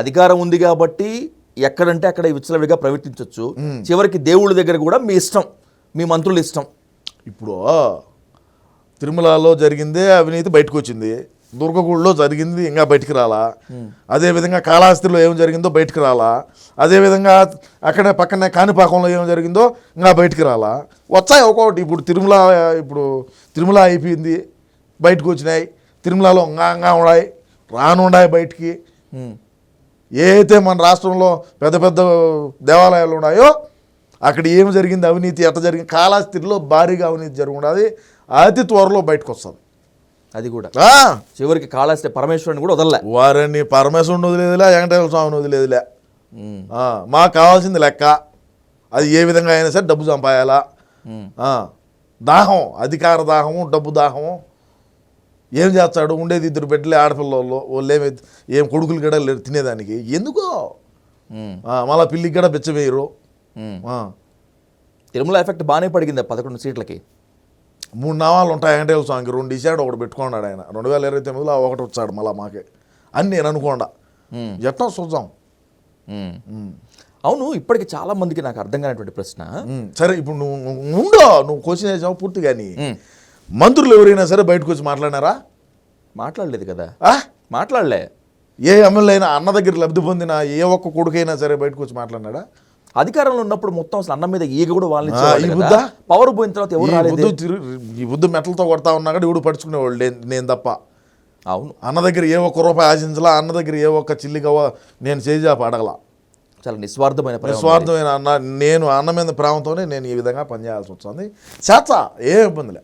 అధికారం ఉంది కాబట్టి ఎక్కడంటే అక్కడ విచ్చలవిడిగా ప్రవర్తించవచ్చు చివరికి దేవుళ్ళ దగ్గర కూడా మీ ఇష్టం మీ మంత్రుల ఇష్టం. ఇప్పుడు తిరుమలలో జరిగిందే అవినీతి బయటకు వచ్చింది దుర్గగూడలో జరిగింది ఇంకా బయటికి రాలా. అదేవిధంగా కాళహస్తిలో ఏం జరిగిందో బయటికి రాలా. అదేవిధంగా అక్కడే పక్కనే కాణిపాకంలో ఏం జరిగిందో ఇంకా బయటికి రాలా. వచ్చాయి ఒక్కొక్కటి. ఇప్పుడు తిరుమల ఇప్పుడు తిరుమల అయిపోయింది బయటకు వచ్చినాయి తిరుమలలో ఇంకా ఇంకా ఉన్నాయి. రానున్నాయి బయటికి. ఉమ్. ఏ అయితే మన రాష్ట్రంలో పెద్ద పెద్ద దేవాలయాలు ఉన్నాయో అక్కడ ఏం జరిగింది? అవినీతి ఎట్ట జరిగింది? కాళహస్తిలో భారీగా అవినీతి జరిగి ఉన్నది అతి త్వరలో బయటకు వస్తుంది అది కూడా. చివరికి కాళహస్తి పరమేశ్వరుని కూడా వదలలే. వారిని పరమేశ్వరుని వదిలేదులే వెంకటేశ్వర స్వామిని వదిలేదులే. మాకు కావాల్సింది లెక్క. అది ఏ విధంగా అయినా సరే డబ్బు సంపాయాలా. ఆ, దాహం అధికార దాహము డబ్బు దాహము. ఏం చేస్తాడు? ఉండేది ఇద్దరు బిడ్డలే ఆడపిల్లలు వాళ్ళు ఏమి ఏం కొడుకులు కూడా లేరు తినేదానికి. ఎందుకో? మళ్ళా పిల్లికి కూడా. ఆ, తిరుమల ఎఫెక్ట్ బాగానే పడిగింది పదకొండు సీట్లకి. మూడు నామాలు ఉంటాయి వెంకటేశ్వర స్వామికి. రెండు ఇచ్చాడు ఒకటి పెట్టుకున్నాడు ఆయన. రెండు వేల ఇరవై తొమ్మిదిలో ఒకటి వచ్చాడు మళ్ళా మాకే. అని నేను అనుకోండా. ఎట్లా చూద్దాం. అవును ఇప్పటికి చాలా మందికి నాకు అర్థం కానటువంటి ప్రశ్న. సరే ఇప్పుడు నువ్వు ఉండో. నువ్వు క్వశ్చన్ వేసావు పూర్తి కానీ. మంత్రులు ఎవరైనా సరే బయటకు వచ్చి మాట్లాడినారా? మాట్లాడలేదు కదా? మాట్లాడలే. ఏ ఎమ్మెల్యే అయినా అన్న దగ్గర లబ్ధి పొందిన ఏ ఒక్క కొడుకైనా సరే బయటకు వచ్చి మాట్లాడినాడా? అధికారంలో ఉన్నప్పుడు మొత్తం అసలు అన్నం మీద ఈగ కూడా వాళ్ళని? పవర్ పోయిన తర్వాత ఈ ఎవరు రాలేదు ఈ బుద్ధు మెటలతో కొడతా ఉన్నా కూడా ఇవిడు పడుచుకునేవాళ్ళు నేను- తప్ప. అవును. అన్న దగ్గర ఏ ఒక్క రూపాయి ఆశించలా అన్న దగ్గర ఏ ఒక్క చిల్లిగవ నేను చేజాప అడగలా. చాలా నిస్వార్థమైన నిస్వార్థమైన అన్న నేను అన్న మీద ప్రేమతోనే నేను ఈ విధంగా పనిచేయాల్సి వస్తుంది. చేత ఏ ఇబ్బంది లే.